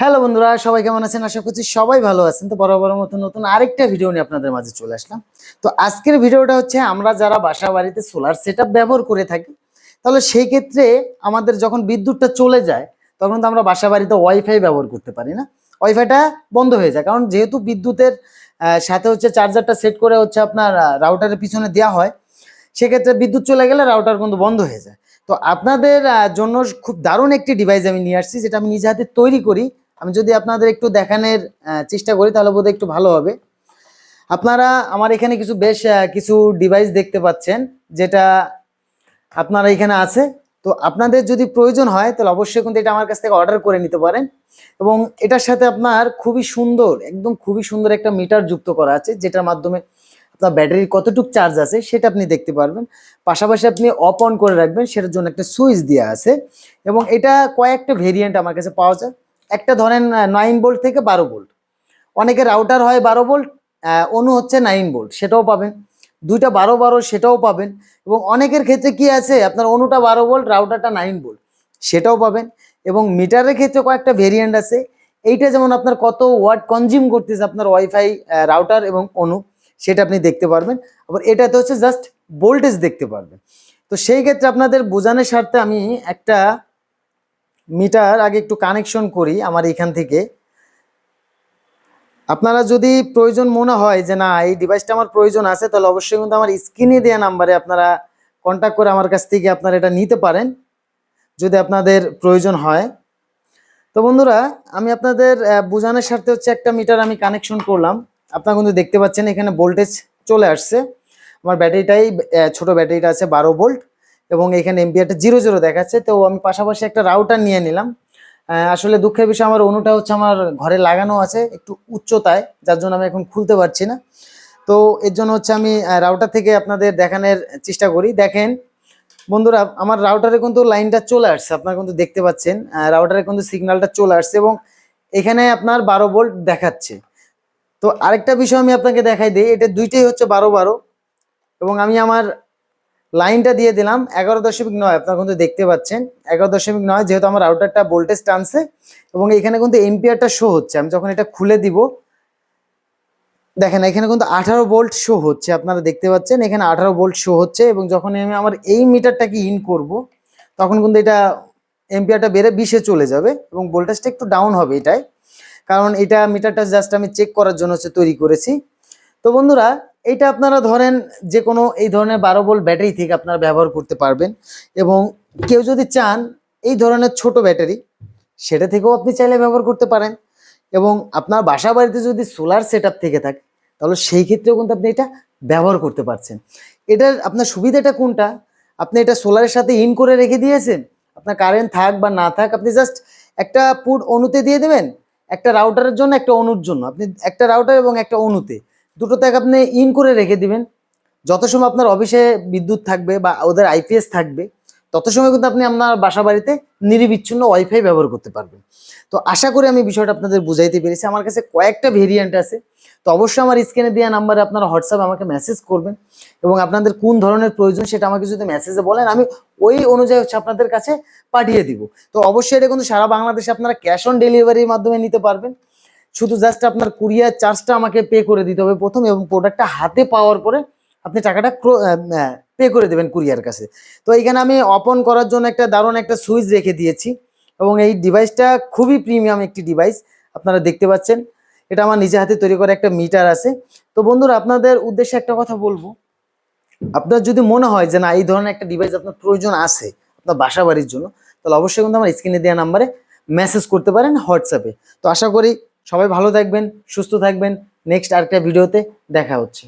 Hello বন্ধুরা, সবাই কেমন আছেন? আশা করছি সবাই ভালো আছেন। তো বরাবর মতো নতুন আরেকটা ভিডিও নিয়ে আপনাদের মাঝে চলে আসলাম। তো আজকের ভিডিওটা হচ্ছে, আমরা যারা বাসা বাড়িতে সোলার সেট ব্যবহার করে থাকি, তাহলে সেই ক্ষেত্রে আমাদের যখন বিদ্যুৎটা চলে যায়, তখন তো আমরা বাসা বাড়িতে ওয়াইফাই ব্যবহার করতে পারি না। ওয়াইফাইটা বন্ধ হয়ে যায়, কারণ যেহেতু বিদ্যুতের সাথে হচ্ছে চার্জারটা সেট করে হচ্ছে আপনার রাউটারের পিছনে দেওয়া হয়, সেক্ষেত্রে বিদ্যুৎ চলে গেলে রাউটার কিন্তু বন্ধ হয়ে যায়। তো আপনাদের জন্য খুব দারুণ একটি ডিভাইস আমি নিয়ে আসছি, যেটা আমি নিজে হাতে তৈরি করি আমি যদি আপনাদের একটু দেখানোর চেষ্টা করি, তাহলে বোধহয় একটু ভালো হবে। আপনারা, আমার এখানে কিছু বেশ কিছু ডিভাইস দেখতে পাচ্ছেন, যেটা আপনারা এখানে আছে। তো আপনাদের যদি প্রয়োজন হয়, তাহলে অবশ্যই কিন্তু এটা আমার কাছ থেকে অর্ডার করে নিতে পারেন। এবং এটার সাথে আপনার খুবই সুন্দর, একদম খুবই সুন্দর একটা মিটার যুক্ত করা আছে, যেটার মাধ্যমে আপনার ব্যাটারির কতটুক চার্জ আছে, সেটা আপনি দেখতে পারবেন। পাশাপাশি আপনি অফ অন করে রাখবেন, সেটার জন্য একটা সুইচ দেওয়া আছে। এবং এটা কয়েকটা ভেরিয়েন্ট আমার কাছে পাওয়া যায়। একটা ধরেন নাইন বোল্ট থেকে বারো বোল্ট অনেকে রাউটার হয় বারো বোল্ট অনু হচ্ছে নাইন বোল্ট সেটাও পাবেন। দুইটা বারো বারো, সেটাও পাবেন। এবং অনেকের ক্ষেত্রে কি আছে, আপনার অনুটা বারো বোল্ট রাউটারটা নাইন বোল্ট সেটাও পাবেন। এবং মিটারের ক্ষেত্রে কয়েকটা ভেরিয়েন্ট আছে। এইটা যেমন আপনার কত ওয়াট কনজিউম করতেছে আপনার ওয়াইফাই রাউটার এবং অনু সেটা আপনি দেখতে পারবেন। আবার এটাতে হচ্ছে জাস্ট ভোল্টেজ দেখতে পারবেন। তো সেই ক্ষেত্রে আপনাদের বোঝানোর স্বার্থে আমি একটা মিটার আগে একটু কানেকশন করি আমার এখান থেকে। আপনারা যদি প্রয়োজন মনে হয় যে না, এই ডিভাইসটা আমার প্রয়োজন আছে, তাহলে অবশ্যই কিন্তু আমার স্ক্রিনে দেওয়া নাম্বারে আপনারা কন্ট্যাক্ট করে আমার কাছ থেকে আপনারা এটা নিতে পারেন, যদি আপনাদের প্রয়োজন হয়। তো বন্ধুরা, আমি আপনাদের বোঝানোর স্বার্থে হচ্ছে একটা মিটার আমি কানেকশন করলাম। আপনারা কিন্তু দেখতে পাচ্ছেন এখানে ভোল্টেজ চলে আসছে। আমার ব্যাটারিটাই ছোট ব্যাটারিটা আছে বারো ভোল্ট এবং এখানে এমপিআরটা জিরো জিরো দেখাচ্ছে। তো আমি পাশাপাশি একটা রাউটার নিয়ে নিলাম। আসলে দুঃখের বিষয়, আমার অনুটা হচ্ছে আমার ঘরে লাগানো আছে একটু উচ্চতায়, যার জন্য আমি এখন খুলতে পারছি না। তো এর জন্য হচ্ছে আমি রাউটার থেকে আপনাদের দেখানোর চেষ্টা করি। দেখেন, বন্ধুরা, আমার রাউটারে কিন্তু লাইনটা চলে আসছে। আপনারা কিন্তু দেখতে পাচ্ছেন রাউটারে কিন্তু সিগন্যালটা চলে আসছে এবং এখানে আপনার বারো ভোল্ট দেখাচ্ছে। তো আরেকটা বিষয় আমি আপনাকে দেখাই দিই, এটা দুইটাই হচ্ছে বারো বারো। এবং আমি আমার লাইনটা দিয়ে দিলাম এগারো দশমিক নয়, আপনারা কিন্তু দেখতে পাচ্ছেন। এগারো দশমিক নয়, যেহেতু আমার রাউটারটা ভোল্টেজ টানছে এবং এখানে কিন্তু এমপিআরটা শো হচ্ছে। আমি যখন এটা খুলে দিব, দেখেন এখানে কিন্তু আঠারো ভোল্ট শো হচ্ছে, আপনারা দেখতে পাচ্ছেন। এখানে আঠারো ভোল্ট শো হচ্ছে এবং যখন আমি আমার এই মিটারটাকে ইন করব, তখন কিন্তু এটা এমপিআরটা বেড়ে বিশে চলে যাবে এবং ভোল্টেজটা একটু ডাউন হবে এটাই। কারণ এটা মিটারটা জাস্ট আমি চেক করার জন্য হচ্ছে তৈরি করেছি। তো বন্ধুরা এইটা আপনারা ধরেন যে কোনো এই ধরনের বারো ভোল্ট ব্যাটারি থেকে আপনারা ব্যবহার করতে পারবেন এবং কেউ যদি চান এই ধরনের ছোট ব্যাটারি, সেটা থেকেও আপনি চাইলে ব্যবহার করতে পারেন এবং আপনার বাসা বাড়িতে যদি সোলার সেট থেকে থাকে, তাহলে সেই ক্ষেত্রেও কিন্তু আপনি এটা ব্যবহার করতে পারছেন। এটার আপনার সুবিধাটা কোনটা? আপনি এটা সোলারের সাথে ইন করে রেখে দিয়েছেন, আপনার কারেন্ট থাক বা না থাক, আপনি জাস্ট একটা পুট অনুতে দিয়ে দেবেন, একটা রাউটারের জন্য, একটা অনুর জন্য। আপনি একটা রাউটার এবং একটা অনুতে দুটো থেকে আপনি ইন করে রেখে দিবেন। যত সময় আপনার অফিসে বিদ্যুৎ থাকবে বা ওদের আইপিএস থাকবে, তত সময় কিন্তু আপনি আপনার বাসা বাড়িতে নিরিবিচ্ছিন্ন ওয়াইফাই ব্যবহার করতে পারবেন। তো আশা করি আমি বিষয়টা আপনাদের বুঝাইতে পেরেছি। আমার কাছে কয়েকটা ভেরিয়েন্ট আছে। তো অবশ্যই আমার স্ক্রিনে দেওয়া নাম্বারে আপনারা হোয়াটসঅ্যাপ আমাকে মেসেজ করবেন এবং আপনাদের কোন ধরনের প্রয়োজন সেটা আমাকে যদি মেসেজে বলেন, আমি ওই অনুযায়ী হচ্ছে আপনাদের কাছে পাঠিয়ে দিব। তো অবশ্যই এটা কিন্তু সারা বাংলাদেশে আপনারা ক্যাশ অন ডেলিভারির মাধ্যমে নিতে পারবেন। শুধু জাস্ট আপনার কুরিয়ার চার্জটা আমাকে পে করে দিতে হবে প্রথম এবং প্রোডাক্টটা হাতে পাওয়ার পরে আপনি টাকাটা পে করে দেবেন কুরিয়ার কাছে। তো এইখানে আমি অপন করার জন্য একটা দারুণ একটা সুইচ রেখে দিয়েছি এবং এই ডিভাইসটা খুবই প্রিমিয়াম একটি ডিভাইস আপনারা দেখতে পাচ্ছেন। এটা আমার নিজে হাতে তৈরি করা একটা মিটার আছে। তো বন্ধুরা, আপনাদের উদ্দেশ্যে একটা কথা বলব। আপনার যদি মনে হয় যে না, এই ধরনের একটা ডিভাইস আপনার প্রয়োজন আছে, আপনার বাসা বাড়ির জন্য, তাহলে অবশ্যই কিন্তু আমার স্ক্রিনে দেওয়া নাম্বারে মেসেজ করতে পারেন হোয়াটসঅ্যাপে তো আশা করি সবাই ভালো থাকবেন সুস্থ থাকবেন। নেক্সট আরেকটা ভিডিওতে দেখা হচ্ছে।